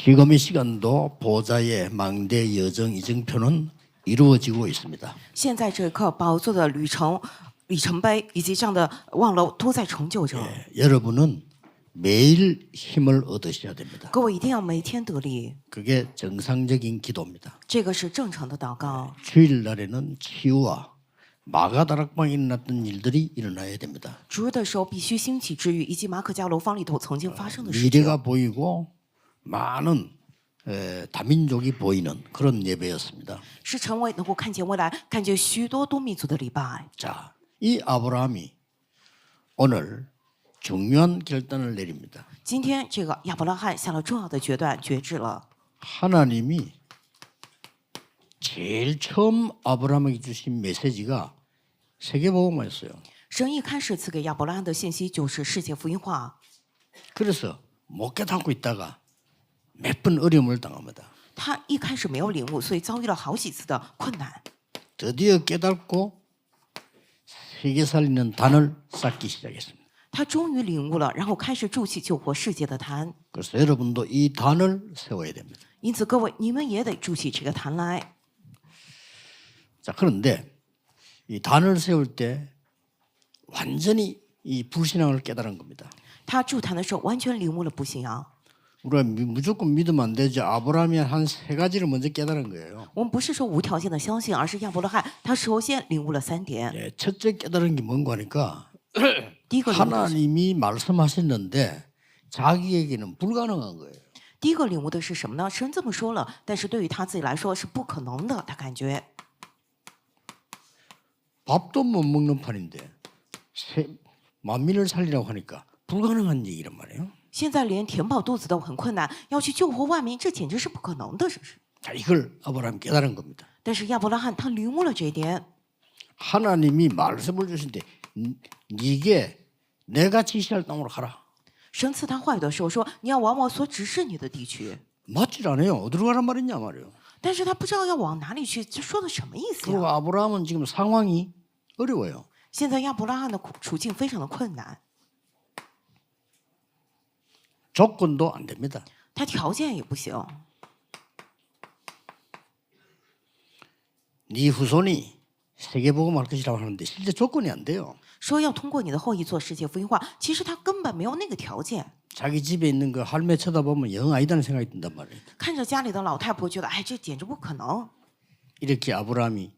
지금 이 시간도 보좌의 망대 여정 이정표는 이루어지고 있습니다. 现在这一刻，宝座的旅程、里程碑以及这样的望楼都在成就着。 여러분은 매일 힘을 얻으셔야 됩니다. 各位一定要每天得力， 그게 정상적인 기도입니다. 这个是正常的祷告。 주일날에는 치유와 마가다락방에 일어났던 일들이 일어나야 됩니다. 主日的时候必须兴起治愈，以及马可家楼房里头曾经发生的事情， 미래가 보이고 많은 에, 다민족이 보이는 그런 예배였습니다. 是成为能够看见未来、看见许多多民族的礼拜。 자, 이 아브라함이 오늘 중요한 결단을 내립니다. 今天这个亚伯拉罕下了重要的决断，决志了。 하나님이 제일 처음 아브라함에게 주신 메시지가 세계복음화였어요. 神一开始赐给亚伯拉罕的信息就是世界福音化， 그래서 못 깨닫고 있다가 몇 번 어려움을 당합니다. 他一开始没有领悟，所以遭遇了好几次的困难。 드디어 깨닫고 세계 살리는 단을 쌓기 시작했습니다. 他终于领悟了，然后开始筑起救活世界的坛。 그래서 여러분도 이 단을 세워야 됩니다. 因此，各位你们也得筑起这个坛来。 자, 그런데 이 단을 세울 때 완전히 이 불신앙을 깨달은 겁니다. 他筑坛的时候，完全领悟了不信仰。 우리가 미- 무조건 믿으면 안 되죠. 아브라함이 한 세 가지를 먼저 깨달은 거예요. 我们不是说无条件的相信，而是亚伯拉罕他首先领悟了三点。 예, 첫째 깨달은 게 뭔가 하니까 第一个领悟的是， 하나님이 말씀하셨는데 자기에게는 불가능한 거예요. 第一个领悟的是什么呢？神这么说了，但是对于他自己来说是不可能的。他感觉 밥도 못 먹는 판인데 세- 만민을 살리라고 하니까 불가능한 얘기란 말이에요. 现在连填饱肚子都很困难，要去救活万民，这简直是不可能的，是不是？ 자, 이걸 아브라함이 깨달은 겁니다. 但是亚伯拉罕他领悟了这一点， 하나님이 말씀을 주신데 니- 니게 내가 지시할 땅으로 가라. 神赐他话语的时候说：“你要往我所指示你的地区。 맞질 않아요. 어디로 가란 말이냐 말이에요. ”但是他不知道要往哪里去，这说的什么意思 그리고 呀？ 아브라함은 지금 상황이 어려워요. 现在亚伯拉罕的苦处境非常的困难， 조건도 안 됩니다. 他条件也不行。 네 후손이 세계복음할 것이라고 하는데 실제 조건이 안 돼요. 说要通过你的后裔做世界福音化，其实他根本没有那个条件。 자기 집에 있는 그 할매 쳐다보면 영 아니다는 생각이 든단 말이에요. 看着家里的老太婆，觉得哎，这简直不可能。 이렇게 아브라함이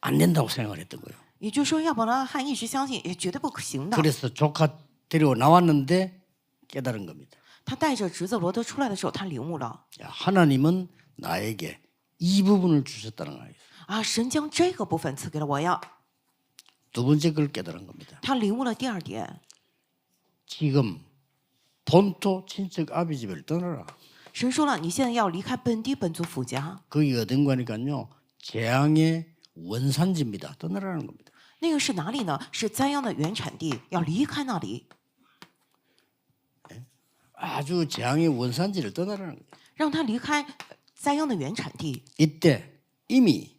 안 된다고 생각을 했던 거예요. 也就是说，亚伯拉罕一直相信，也绝对不可行的。 그래서 조카 데리고 나왔는데 깨달은 겁니다. 他带着侄子罗德出来的时候，他领悟了 야, 하나님은 나에게 이 부분을 주셨다는 거예요. 啊，神将这个部分赐给了我呀。 두 번째 걸 깨달은 겁니다. 他领悟了第二点， 지금 본토 친척 아비 집을 떠나라. 神说了，你现在要离开本地本族父家， 거기 어딘 거니까요. 재앙의 원산지입니다. 떠나라는 겁니다. 那个是哪里呢？是灾殃的原产地，要离开那里， 아주 재앙의 원산지를 떠나라는 거예요. 让他离开呃灾殃的原产地。 이때 이미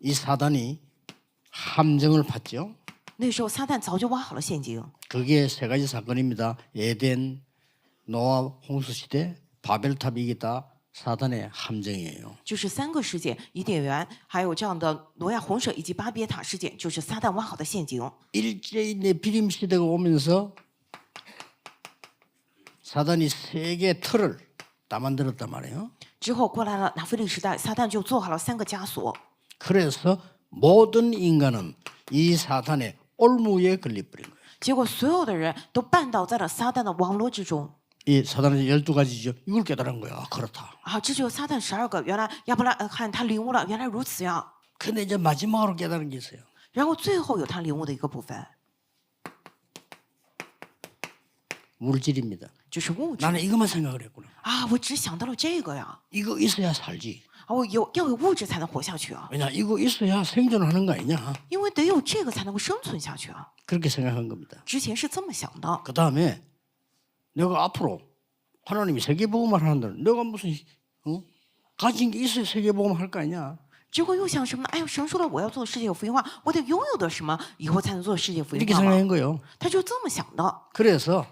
이 사단이 함정을 팠죠. 那时候撒旦早就挖好了陷阱， 그게 세 가지 사건입니다. 에덴, 노아 홍수 시대, 바벨탑이 이게 다 사단의 함정이에요. 就是三个事件：伊甸园，还有这样的挪亚洪水以及巴别塔事件，就是撒旦挖好的陷阱。 일제히 네피림 시대가 오면서 사단이 세 개의 틀을 다 만들었단 말이에요. 之后过来了拿腓力时代，撒旦就做好了三个枷锁， 그래서 모든 인간은 이 사단의 올무에 걸려버린 거예요. 结果所有的人都绊倒在了撒旦的网络之中。 이 사단의 열두 가지죠. 이걸 깨달은 거야. 아, 그렇다. 啊，这就有撒旦十二个。原来亚伯拉罕他领悟了，原来如此呀。 근데 이제 마지막으로 깨달은 게 있어요. 然后最后有他领悟的一个部分， 물질입니다. 就是物质 나는 이것만 생각을 했구나. 啊。我只想到了这个呀， 이거 있어야 살지. 啊，我有要有物质才能活下去啊， 왜냐 이거 있어야 생존하는 거 아니냐. 因为得有这个才能够生存下去啊。 그렇게 생각한 겁니다. 之前是这么想的， 그 다음에 내가 앞으로 하나님이 세계복음을 하는데 내가 무슨 어? 가진 게 있어야 세계복음 할 거 아니냐. 结果又想什么呢？哎呦，神说了我要做世界福音化，我得拥有的什么以后才能做世界福音 이렇게 化嘛？ 생각한 거예요. 他就这么想的。 그래서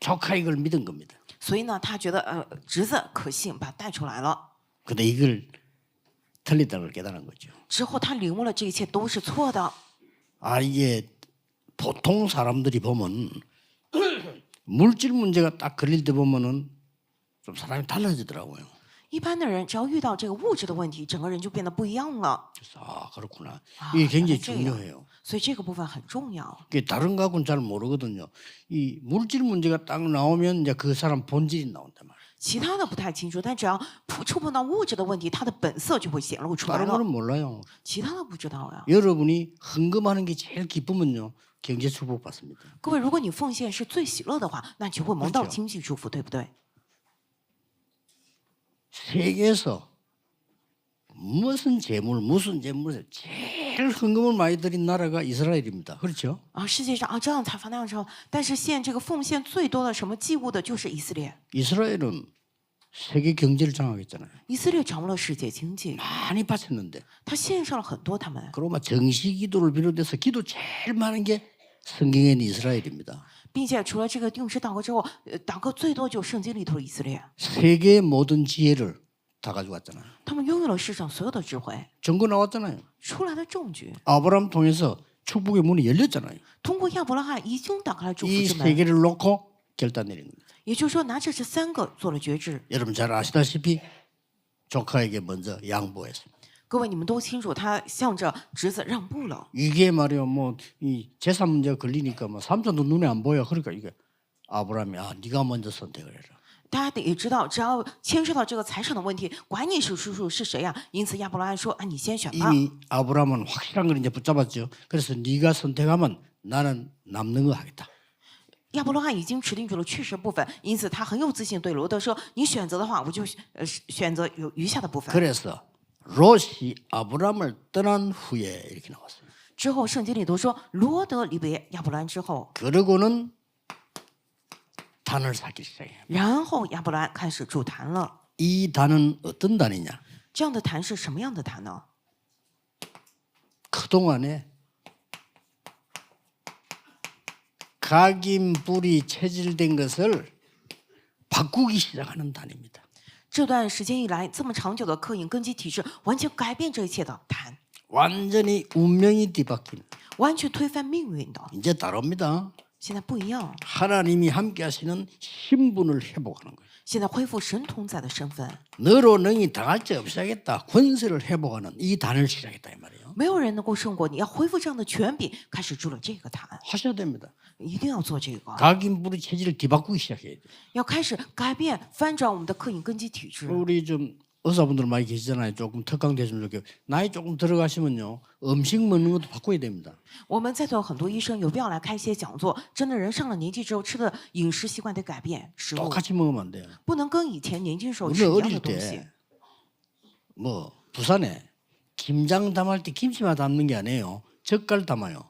조카 이걸 믿은 겁니다. 所以呢，他觉得呃侄子可信，把他带出来了。 근데 이걸 틀리다는 걸 깨달은 거죠. 之后他领悟了这一切都是错的。 아 이게 보통 사람들이 보면 물질 문제가 딱 걸릴 때 보면은 좀 사람이 달라지더라고요. 一般的人只要遇到这个物质的问题，整个人就变得不一样了。 그래서 아 그렇구나. 아, 이게 굉장히 맞아요. 중요해요. 所以这个部分很重要。 이게 다른 거하고는 잘 모르거든요. 이 물질 문제가 딱 나오면 이제 그 사람 본질이 나온단 말이에요. 其他的不太清楚，但只要触触碰到物质的问题，他的本色就会显露出来 다른 了。 거는 몰라요. 其他的不知道呀。 여러분이 헌금하는 게 제일 기쁘면요. 경제 축복 받습니다. 各位，如果你奉献是最喜乐的话，那你就会蒙到 그렇죠 经济祝福，对不对？ 세계에서 무슨 재물, 무슨 재물에서 제일 헌금을 많이 드린 나라가 이스라엘입니다. 그렇죠? 啊，世界上啊这样财阀那样财阀，但是现这个奉献最多的什么祭物的就是以色列， 이스라엘은 세계 경제를 장악했잖아요. 以色列掌握了世界经济， 많이 바쳤는데 他献上了很多他们。 그러면 뭐 정시 기도를 비롯해서 기도 제일 많은 게 성경에는 이스라엘입니다. 并且除了这个定时祷告之后，呃，祷告最多就是圣经里头的以色列， 세계의 모든 지혜를 다 가져왔잖아요. 他们拥有了世上所有的智慧， 증거 나왔잖아요. 出来的证据， 아브라함 통해서 축복의 문이 열렸잖아요. 通过亚伯拉罕已经打开了祝福 이 之门。 세 개를 놓고 결단 내린 겁니다. 也就是说，拿着这三个做了决志。 여러분 잘 아시다시피 조카에게 먼저 양보했습니다. 各位，你们都清楚，他向着侄子让步了。 이게 말이요, 뭐 이 재산 문제가 걸리니까 뭐 삼촌도 눈에 안 보여. 그러니까 이게 아브라함이 아 네가 먼저 선택을 해라. 大家得也知道，只要牵涉到这个财产的问题，管你是叔叔是谁呀、因此亚伯拉罕说：“啊，你先选吧。 이미 아브라함은 확실한 걸 이제 붙잡았죠. 그래서 네가 선택하면 나는 남는 거 하겠다. 亚伯拉罕已经持定住了确实部分，因此他很有自信对罗德说：“你选择的话，我就呃选择有余下的部分。 그래서 롯이 아브라함을 떠난 후에 이렇게 나왔어요. 之后圣经里头说，罗德离别亚伯兰之后， 그러고는 단을 쌓기 시작해요. 然后亚伯兰开始筑坛了。 이 단은 어떤 단이냐? 这样的坛是什么样的坛呢？ 그동안에 각인 불이 체질된 것을 바꾸기 시작하는 단입니다. 这段时间以来，这么长久的刻印根基体制，完全改变这一切的坛， 완전히 운명이 뒤바뀐 完全推翻命运的。 이제 다릅니다. 现在不一样， 하나님이 함께 하시는 신분을 회복하는 거예요. 现在恢复神同在的身份， 너로 능히 당할 자 없어야겠다. 권세를 회복하는 이 단을 시작했다 이 말이에요. 没有人能够胜过你。要恢复这样的权柄，开始筑了这个坛， 하셔야 됩니다. 一定要做这个， 각인 불의 체질을 뒤바꾸기 시작해야 돼요. 要开始改变翻转我们的刻印根基体制。 우리 좀 의사분들 많이 계시잖아요. 조금 특강되시면 좋겠고 나이 조금 들어가시면요 음식 먹는 것도 바꿔야 됩니다. 我们在座很多医生有必要来开一些讲座，真的人上了年纪之后吃的饮食习惯得改变，食物 똑같이 먹으면 안 돼요. 不能跟以前年轻时候吃 우리가 一样的 어릴 东西 때 。뭐 부산에 김장 담을 때 김치만 담는 게 아니에요. 젓갈 담아요.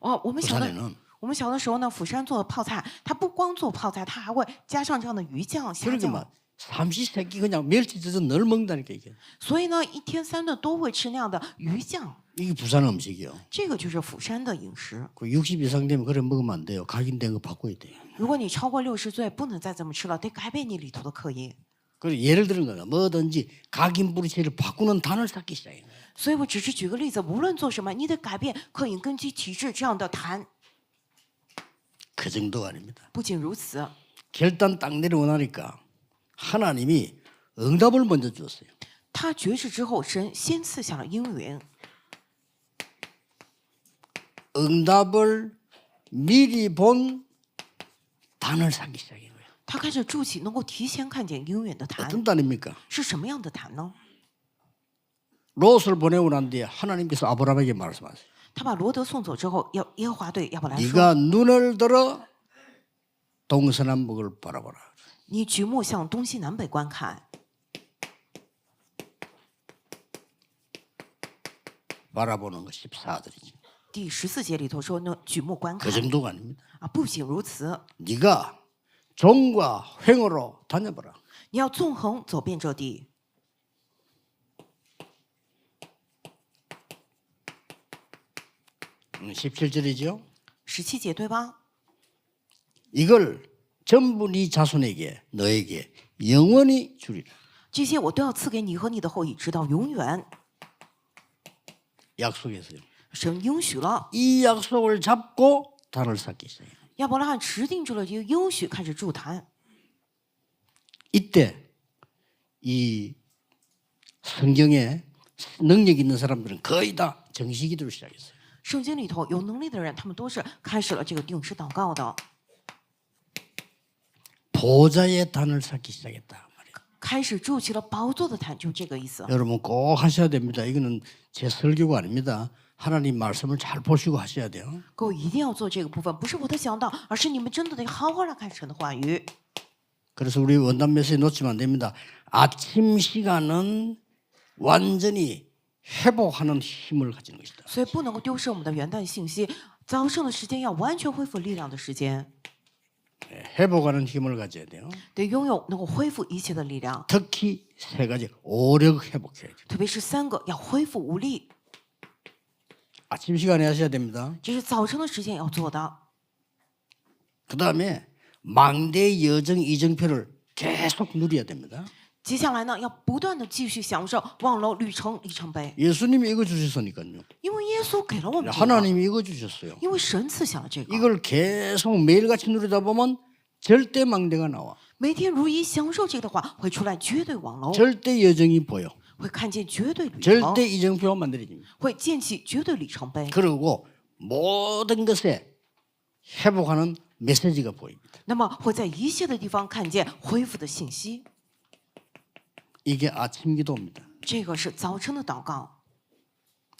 哦，我们小的 부산에는 我们小的时候呢，釜山做的泡菜，它不光做泡菜，它还会加上这样的鱼酱、虾 그러니까 酱。 막 삼시세끼 그냥 멸치 젓은 늘 먹는다니까 이게. 所以呢，一天三顿都会吃那样的鱼酱， 이게 부산 음식이요. 这个就是釜山的饮食。 그 60 이상 되면 그래 먹으면 안 돼요. 각인된 거 바꿔야 돼요. 如果你超过六十岁，不能再这么吃了，得改变你里头的刻印。 그리고 예를 들은 거가 뭐든지 각인 불의체를 바꾸는 단을 쌓기 시작해요. 所以我只是举个例子，无论做什么，你得改变刻印根基体制这样的谈。 그 정도가 아닙니다. 不仅如此， 결단 딱 내리고 나니까 하나님이 응답을 먼저 주었어요. 他绝志之后，神先赐下了应允。 응답을 미리 본 단을 쌓기 시작한 거예요. 他开始筑起能够提前看见应允的坛， 어떤 단입니까? 是什么样的坛呢？ 롯을 보내고 난 뒤에 하나님께서 아브라함에게 말씀하세요. 他把罗德送走之后，要耶和华对亚伯兰说 네가 눈을 들어 동서남북을 바라보라. ：“ 你举目向东西南北观看。 바라보는 거 14들이지. ”第十四节里头说：“呢，举目观 그 看 정도가 아닙니다. 啊！不仅如此， 네가 종과 횡으로 다녀보라. 你要纵横走遍这地。 음, 17절이죠. ”十七节对吧？ 이걸 전부 네 자손에게 너에게 영원히 주리라. 这些我都要赐给你和你的后裔，直到永远。 약속했어요. 神应许了， 이 약속을 잡고 단을 쌓기 시작해요. 亚伯拉罕持定住了这个应许，开始筑坛。 이때 이 성경에 능력 있는 사람들은 거의 다 정식기도를 시작했어요. 圣经里头有能力的人，他们都是开始了这个定时祷告的， 보좌의 단을 쌓기 시작했다. 말이에요. 开始筑起了宝座的坛，就这个意思。 여러분 꼭 하셔야 됩니다. 이거는 제 설교가 아닙니다. 하나님 말씀을 잘 보시고 하셔야 돼요. 各位一定要做这个部分，不是我的讲道，而是你们真的得好好来看神的话语。 그래서 우리 원단 메시지 놓치면 안 됩니다. 아침 시간은 완전히 회복하는 힘을 가지는 것이다. 所以不能够丢失我们的元旦信息。早上的时间要完全恢复力量的时间， 예, 회복하는 힘을 가져야 돼요. 得拥有能够恢复一切的力量， 특히 세 가지 오력 회복해야 돼요. 特别是三个要恢复无力， 아침 시간에 하셔야 됩니다. 这是早晨的时间要做的。 그 다음에 망대 여정 이정표를 계속 누려야 됩니다. 接下来呢，要不断的继续享受望楼旅程里程碑， 예수님이 이거 주셨으니까요. 因为耶稣给了我们这个， 하나님이 이거 주셨어요. 因为神赐下了这个， 이걸 계속 매일같이 누리다 보면 절대 망대가 나와. 每天如一享受这个的话，会出来绝对望楼， 절대 여정이 보여. 会看见绝对旅程， 절대 이정표가 만들어집니다. 会建起绝对里程碑。 그리고 모든 것에 회복하는 메시지가 보입니다. 那么会在一切的地方看见恢复的信息。 이게 아침 기도입니다. 这个是早晨的祷告。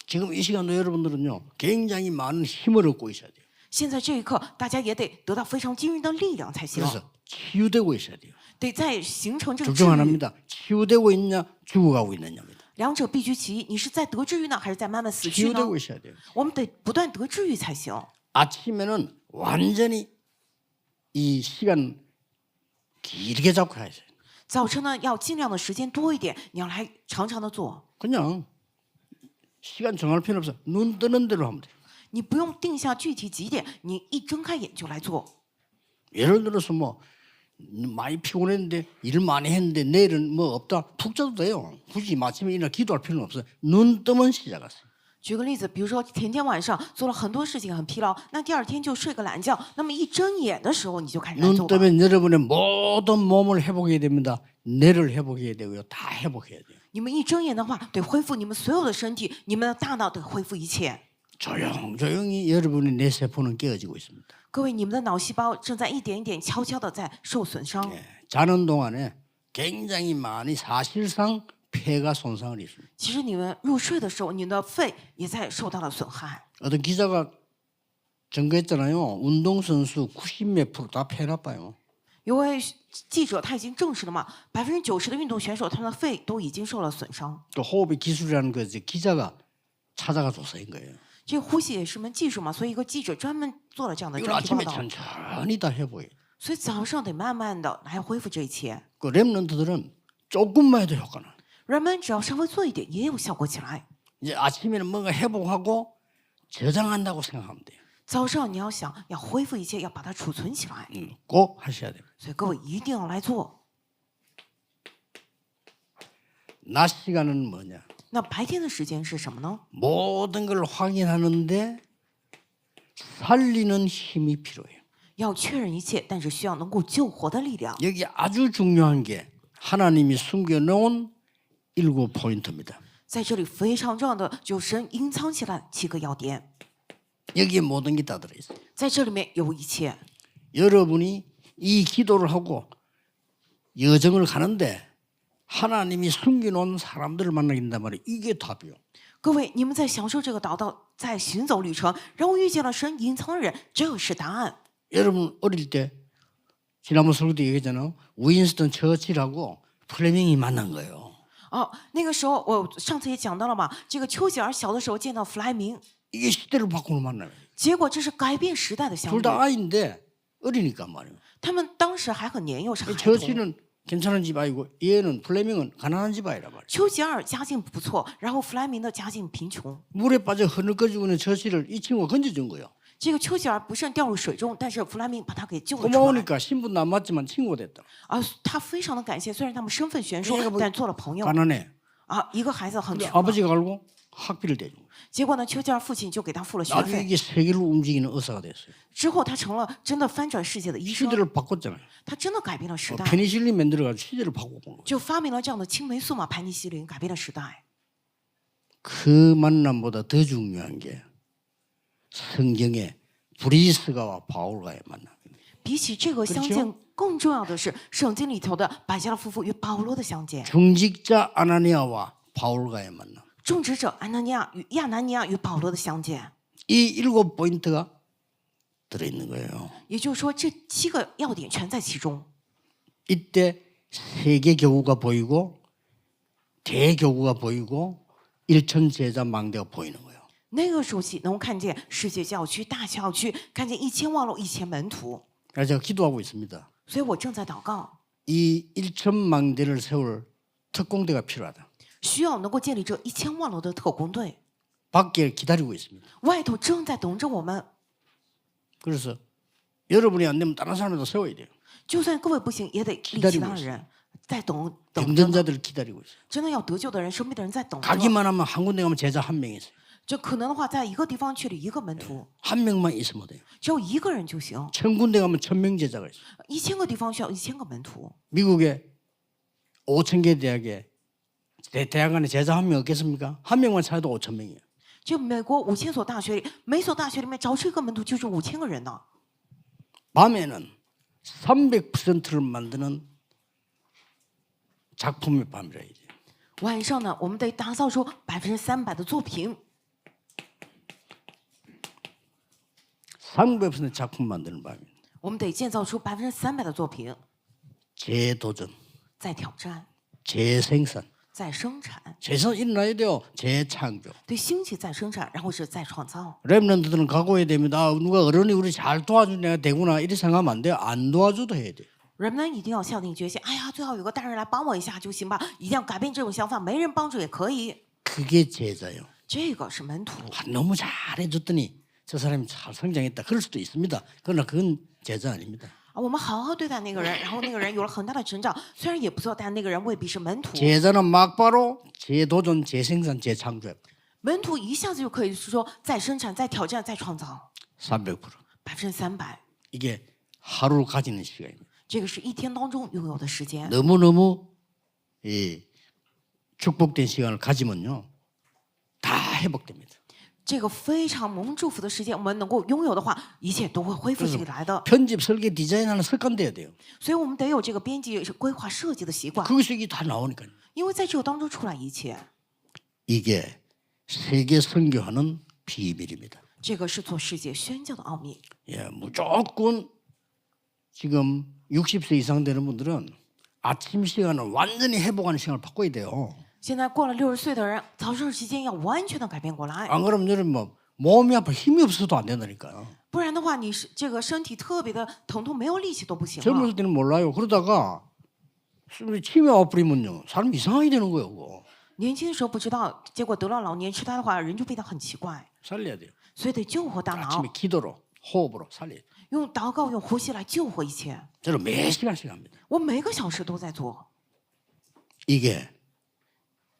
지금 이 시간도 여러분들은요 굉장히 많은 힘을 얻고 있어야 돼요. 现在这一刻，大家也得得到非常惊人的力量才行， 그래서 치유되고 있어야 돼요. 得在形成这个治 둘중 愈。 하나입니다. 치유되고 있냐 죽어가고 있느냐입니다. 两者必须其一，你是在得治愈呢，还是在慢慢死去呢？ 치유되고 있어야 돼요. 我们得不断得治愈才行。 아침에는 완전히 이 시간 길게 잡고 가야 돼요. 早晨呢，要尽量的时间多一点，你要来长长的做， 그냥 시간 정할 필요 없어. 눈 뜨는 대로 하면 돼요. 你不用定下具体几点，你一睁开眼就来做。 예를 들어서 뭐 많이 피곤했는데 일 많이 했는데 내일은 뭐 없다 푹 자도 돼요. 굳이 마침에 일어나 기도할 필요는 없어요. 눈 뜨면 시작하세요. 举个例子，比如说前天晚上做了很多事情很疲劳，那第二天就睡个懒觉，那么一睁眼的时候你就开始来 눈 做吧。 뜨면 여러분의 모든 몸을 회복해야 됩니다. 뇌를 회복해야 되고요. 다 회복해야 돼요. 你们一睁眼的话，得恢复你们所有的身体，你们的大脑得恢复一切。 조용조용히 여러분의 뇌 세포는 깨어지고 있습니다. 各位，你们的脑细胞正在一点一点悄悄的在受损伤。 예, 자는 동안에 굉장히 많이 사실상 폐가 손상을 입습니다. 其实你们入睡的时候，你的肺也在受到了损害。 어떤 기자가 증거했잖아요. 운동선수 90몇 프로 다 폐 나빠요. 有位记者他已经证实了嘛，百分之九十的运动选手他们的肺都已经受了损伤。 또 호흡의 기술이라는 거 이제 기자가 찾아가 조사한 거예요. 这个呼吸也是门技术嘛，所以一个记者专门做了这样的 이걸 专题报 아침에 道。 천천히 다 해보여요. 所以早上得慢慢的来恢复这一切。 그 랩런트들은 조금만 해도 효과는. 人们只要稍微做一点，也有效果起来。 이제 아침에는 뭔가 회복하고 저장한다고 생각하면 돼요. 早上你要想要恢复一切，要把它储存起来。 음, 꼭 하셔야 돼요. 所以各位一定要来做。 낮 시간은 뭐냐? 那白天的时间是什么呢？ 모든 걸 확인하는데 살리는 힘이 필요해요. 要确认一切，但是需要能够救活的力量。 여기 아주 중요한 게 하나님이 숨겨놓은 일곱 포인트입니다. 在这里非常重要的，就神隐藏起来七个要点， 여기에 모든 게 다 들어있어요. 在这里面有一切。 여러분이 이 기도를 하고 여정을 가는데 하나님이 숨겨놓은 사람들을 만나게 된단 말이에요. 이게 답이요. 各位，你们在享受这个祷告，在行走旅程，然后遇见了神隐藏的人，这是答案。 여러분 어릴 때 지난번 설교도 얘기했잖아요. 위인스턴 처칠하고 플레밍이 만난 거예요. 哦，那个时候我上次也讲到了嘛，这个丘吉尔小的时候见到弗莱明， 이게 시대를 바꾸는 만남이에요. 结果这是改变时代的相 둘 遇。 다 아이인데 어리니까 말이에요. 他们当时还很年幼，是孩童。 처칠은 괜찮은 집 아이고 얘는 플레밍은 가난한 집 아이란 말이에요. 丘吉尔家境不错，然后弗莱明的家境贫穷。 물에 빠져 흐느껴지고 있는 처칠을 이 친구가 건져준 거예요. 这个丘吉尔不慎掉入水中，但是弗莱明把他给救了出来。 고마우니까 신분도 안 맞지만 친구가 됐다. 啊，他非常的感谢，虽然他们身份悬殊 얘가 ，뭐 但做了朋友 가난해. 啊。一个孩子很 근데 穷嘛， 아버지가 알고 학비를 대준 거야. 结果呢，丘吉尔父亲就给他付了学 나중에 费。 이게 세계를 움직이는 의사가 됐어요. 之后，他成了真的翻转世界的医生， 시대를 바꿨잖아요. 他真的改变了时 어, 代， 페니실린 만들어가지고 시대를 바꾸고 온 거예요. 就发明了这样的青霉素嘛，盘尼西林，改变了时代。 그 만남보다 더 중요한 게 성경의 브리스가와 바울과의 만남. 比起这个相 그렇죠 见，更重要的是圣经里头的百加勒夫妇与保罗的相见， 중직자 아나니아와 바울과의 만남. 种植者安纳尼亚与亚拿尼亚与保罗的相见。 이 일곱 포인트가 들어있는 거예요. 也就是说，这七个要点全在其中。 이때 세계 교구가 보이고 대교구가 보이고 일천 제자 망대가 보이는 거예요. 那个时候起，能够看见世界教区、大教区，看见一千万路、一千门徒。 그래서 제가 기도하고 있습니다. 所以我正在祷告， 이 일천 망대를 세울 특공대가 필요하다. 需要能够建立这一千万楼的特工队， 밖에 기다리고 있습니다. 外头正在等着我们。 그래서 여러분이 안 되면 다른 사람도 세워야 돼요. 就算各位不行，也得立 기다리고 其他 있어요 人在等等着呢。 병전자들을 기다리고 있어요. 真的要得救的人，生病的人在等着。 가기만 하면 한 군데 가면 제자 한 명이 있어요. 这可能的话，在一个地方去了一个门徒， 한 명만 있으면 돼요. 只有一个人就行； 천 군데 가면 천 명 제자가 있어요. 一千个地方需要一千个门徒。 미국의 5천 개 대학에 대, 대학 안에 제자 한 명 없겠습니까? 한 명만 찾아도 5천 명이에요. 就美国五千所大学里，每所大学里面找出一个门徒就是五千个人呢。 밤에는 300%를 만드는 작품의 밤이라 이제. 晚上呢，我们得打造出百分之三百的作品， 300% 작품 만드는 밤이에요. 我们得建造出百分之三百的作品， 재도전, 再挑战， 재생산. 再生产， 재선 일어나야 돼요. 재창조. 对兴起再生产，然后是再创造。 랩런트들은 각오해야 됩니다. 아, 누가 어른이 우리 잘 도와주는 애가 되구나 이렇게 생각하면 안 돼요. 안 도와줘도 해야 돼요. 人们一定要下定决心，哎呀，最好有个大人来帮我一下就行吧，一定要改变这种想法，没人帮助也可以。 그게 제자예요. 这个是门徒， 아, 너무 잘해줬더니 저 사람이 잘 성장했다. 그럴 수도 있습니다. 그러나 그건 제자 아닙니다. 啊，我们好好对待那个人，然后那个人有了很大的成长，虽然也不错，但那个人未必是门徒。 제자는 막바로 재도전, 재생산, 재창조. 门徒一下子就可以是说再生产、再挑战、再创造， 300%. 百分之三百。 이게 하루 가지는 시간입니다. 这个是一天当中拥有的时间。 너무너무 이 축복된 시간을 가지면요. 다 회복됩니다. 这个非常蒙祝福的时间，我们能够拥有的话，一切都会恢复起来的。 편집, 설계, 디자인하는 습관 돼야 돼요. 所以，我们得有这个编辑、规划、设计的习惯， 거기서 이게 다 나오니까요. 因为在这个当中出来一切， 이게 세계 선교하는 비밀입니다. 这个是做世界宣教的奥秘。 예, 무조건 지금 60세 이상 되는 분들은 아침 시간을 완전히 회복하는 시간을 바꿔야 돼요. 现在过了六十岁的人，早上时间要完全的改变过来， 안 그러면 여러분 뭐 몸이 아파 힘이 없어도 안 된다니까요. 不然的话，你是这个身体特别的疼痛，没有力气都不行了。 젊었을 때는 몰라요. 그러다가 치매 와버리면요. 사람 이상하게 되는 거예요. 그거. 年轻的时候不知道，结果得了老年痴呆的话，人就变得很奇怪， 살려야 돼요. 所以得救活大脑 아침에 ， 기도로 호흡으로 살려야 돼요. 用祷告、用呼吸来救活一切。 저는 매 시간씩 합니다. 我每个小时都在做， 이게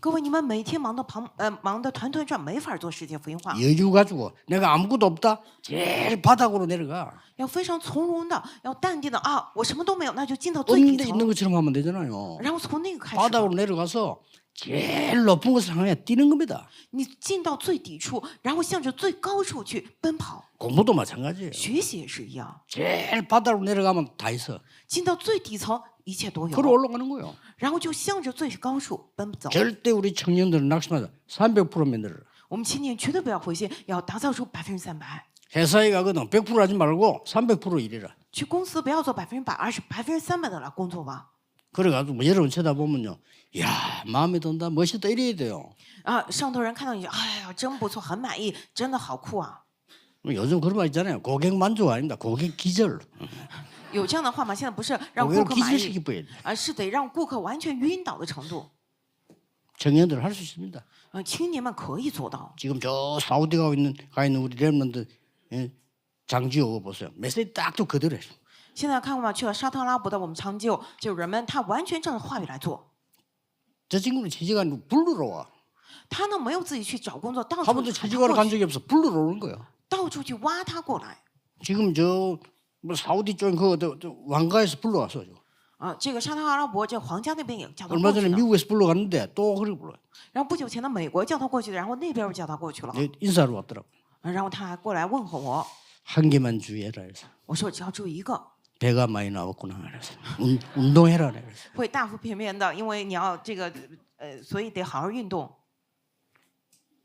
各位，你们每天忙得旁呃忙得团团转，没法做世界福音化。 여유 가지고 내가 아무것도 없다. 제일 바닥으로 내려가. 要非常从容的，要淡定的啊，我什么都没有，那就进到最底 없는데 层 있는 ， 것처럼 하면 되잖아요. 然后从那个开始吧， 바닥으로 내려가서 제일 높은 것을 향해 뛰는 겁니다. 你进到最底处，然后向着最高处去奔跑。 공부도 마찬가지예요. 学习也是一样， 제일 바닥으로 내려가면 다 있어. 进到最底层， 一切都有， 걸어 올라가는 거예요. 然后就向着最高处奔走。 절대 우리 청년들은 낙심하자. 300% 만들어라. 我们青年绝对不要灰心，要打造出百分之三百。 회사에 가거든 100% 하지 말고 300% 일해라. 去公司不要做百分之百，而是百分之三百的来工作吧。 그래가지고 뭐 여러분 쳐다보면요. 야 마음에 든다 멋있다 이래야 돼요. 啊，上头人看到你，哎呀，真不错，很满意，真的好酷啊！ 뭐 요즘 그런 말 있잖아요. 고객 만족 아닙니다. 고객 기절. 有这样的话吗？现在不是让顾 고객을 客满意， 기절시켜 버야 돼. 而是得让顾客完全晕倒的程度。 청년들 할 수 있습니다. 嗯，青年们可以做到。 지금 저 사우디 가고 있는 가 있는 우리 랩런들 예, 장지호 보세요. 메시지 딱또 그대로 해요. 现在看过吗？去了沙特阿拉伯的我们长久，就人们他完全照着话语来做， 저 친구는 취직가 아니고 불러러 와. 他呢没有自己去找工作，到 한 处 번도 喊他 취직하러 过 간 去， 적이 없어. 불러러 오는 거야. 到处去挖他过来。 지금 저 뭐 사우디 쪽에 그 저- 저 왕가에서 불러왔어. 저. 啊，这个沙特阿拉伯这皇家那边也叫他 얼마 过去 전에 的， 미국에서 불러갔는데 또 그렇게 불러. 然后不久前的美国叫他过去的，然后那边又叫他过去了， 인사하러 왔더라고. 啊然后他还过来问候我， 한 개만 주의해라 해서. 我说只要注意一个， 배가 많이 나왔구나 그래서 운, 운동해라 그래서. 会大腹便便的，因为你要这个呃，所以得好好运动。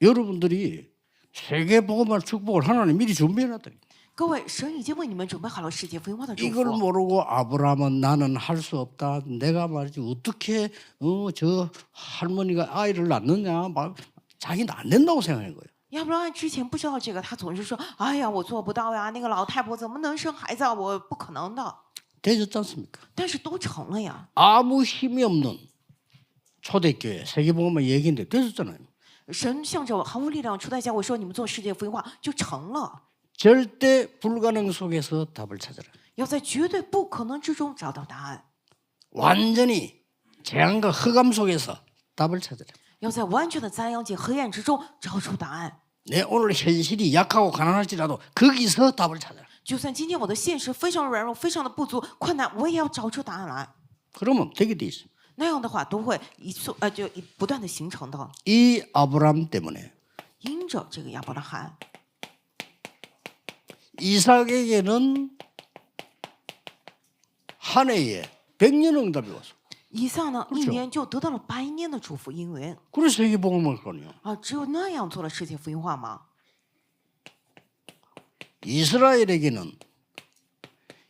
여러분들이 세계 복음화 축복을 하나님 미리 준비해놨다. 各位，神已经为你们准备好了世界福音化的祝 이걸 福。 모르고 아브라함은 나는 할 수 없다. 내가 말이지 어떻게 어, 저 할머니가 아이를 낳느냐. 막 자기는 안 된다고 생각한 거예요. 亚伯拉罕之前不知道这个，他总是说：“哎呀，我做不到呀，那个老太婆怎么能生孩子啊？我不可能的。 되졌지 않습니까? ”但是都成了呀。 아무 힘이 없는 초대교회 세계복음화 얘기인데 되졌잖아요. 神向着毫无力量初代教会说：“你们做世界福音化就成了。 절대 불가능 속에서 답을 찾아라. 要在绝对不可能之中找到答案， 완전히 재앙과 흑암 속에서 답을 찾아라. 要在完全的灾殃及黑暗之中找出答案。 내 오늘 현실이 약하고 가난할지라도 거기서 답을 찾아라. 就算今天我的现实非常软弱、非常的不足、困难，我也要找出答案来。 그러면 되게 돼 있습니다. 那样的话，都会一速呃，就一不断的形成的。 이 아브람 때문에 因着这个亚伯拉罕， 이삭에게는 한 해에 백년 응답이 왔어. 以撒呢，一 그렇죠 年就得到了百年的祝福应允 그래서 세계 복음을 거요. 啊！只有那样做了世界福音化吗？ 이스라엘에게는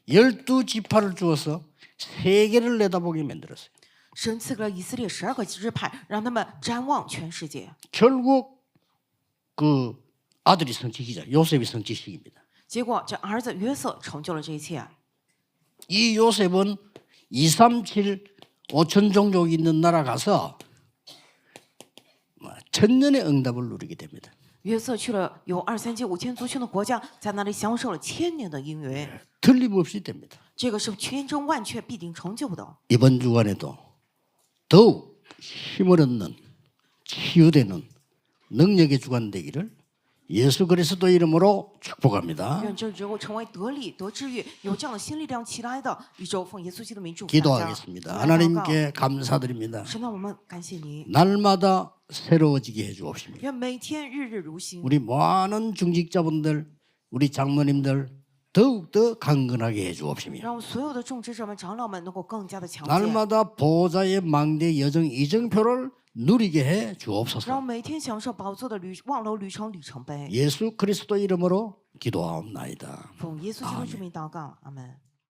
열두 지파를 주어서 세계를 내다보게 만들었어요. 神赐给了以色列十二个支派，让他们瞻望全世界。 결국 그 아들이 성취기자 요셉이 성취식입니다. 结果这儿子约瑟成就了这一切。 이 요셉은 237 5천 종족이 있는 나라 가서 뭐 천년의 응답을 누리게 됩니다. 约瑟去了有二三七五千族群的国家，在那里享受了千年的应允， 틀림없이 됩니다. 这个是千真万确必定成就的。 이번 주간에도 더욱 힘을 얻는 치유되는 능력의 주간 되기를 예수 그리스도 이름으로 축복합니다. 愿这之后成为得力、得治愈，有这样的新力量起来的宇宙，奉耶稣基督的名祝福大家。 기도하겠습니다. 我们来祷告 하나님께 감사드립니다. 神啊，我们感谢你， 날마다 새로워지게 해주옵시며 愿每天日日如新， 우리 많은 중직자분들, 우리 장로님들 더욱더 강건하게 해주옵시며 让所有的种植者们、长老们能够更加的强健， 날마다 보호자의 망대 여정 이정표를 누리게 해 让 주옵소서. 每天享受宝座的旅望楼旅程里程碑。 예수 그리스도 이름으로 기도하옵나이다. 奉耶稣基督之名祷告，阿门。